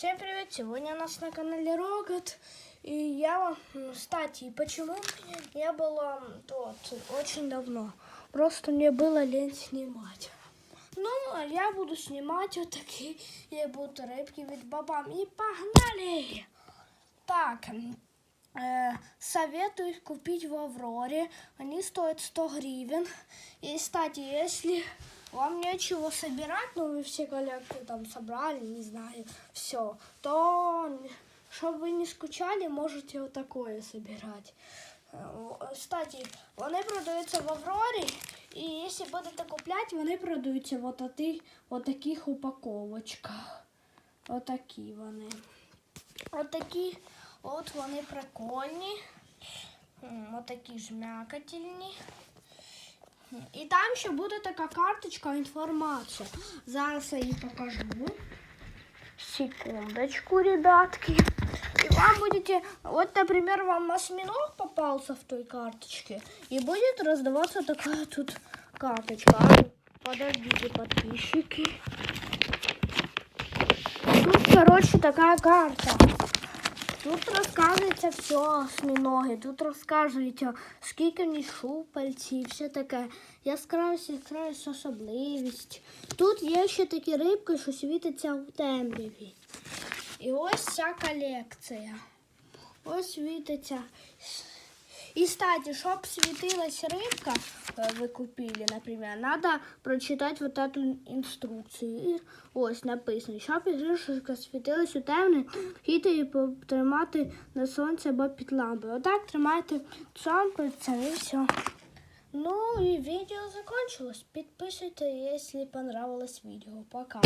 Всем привет! Сегодня у нас на канале Рогат. И я вам, м, кстати, почему не было тут очень давно? Просто мне было лень снимать. Ну, а я буду снимать вот такие будут рыбки від бабам. И погнали! Так, э, советую купить в Авроре. Они стоят 100 гривен. И, кстати, если вам нечего собирать, ну вы все коллекции там собрали, не знаю, все, то, чтобы вы не скучали, можете вот такое собирать. Е, о, Кстати, вони продаються в Аврорі, і якщо будете купляти, вони продаються в отаки, отаких упаковочках. Отакі вони. Отакі, от вони прикольні. М, Отакі жмякательні. І там ще буде така карточка інформація. Зараз я її покажу. Секундочку, ребятки. И вам будете, вот, например, вам осьминог попался в той карточке, и будет раздаваться такая тут карточка. А ну, Подождите, подписчики. Тут, короче, такая карта. Тут розказується все осьминоги, тут розказується, скільки в ній шупальців, все таке. Яскравість, яскравість, особливість. Тут є ще такі рибки, що світяться у темряві. І ось ця колекція. Ось світиться. І, кстати, щоб світилась рибка, е, ви купили, наприклад, надо прочитати вот эту інструкцію. І ось написано, щоб іграшка світилась у темне, хіти її потримати на сонці або під лампою. Отак тримайте сонку, це і все. Ну і відео закончилось. Підписуйтесь, якщо понравилось відео. Пока.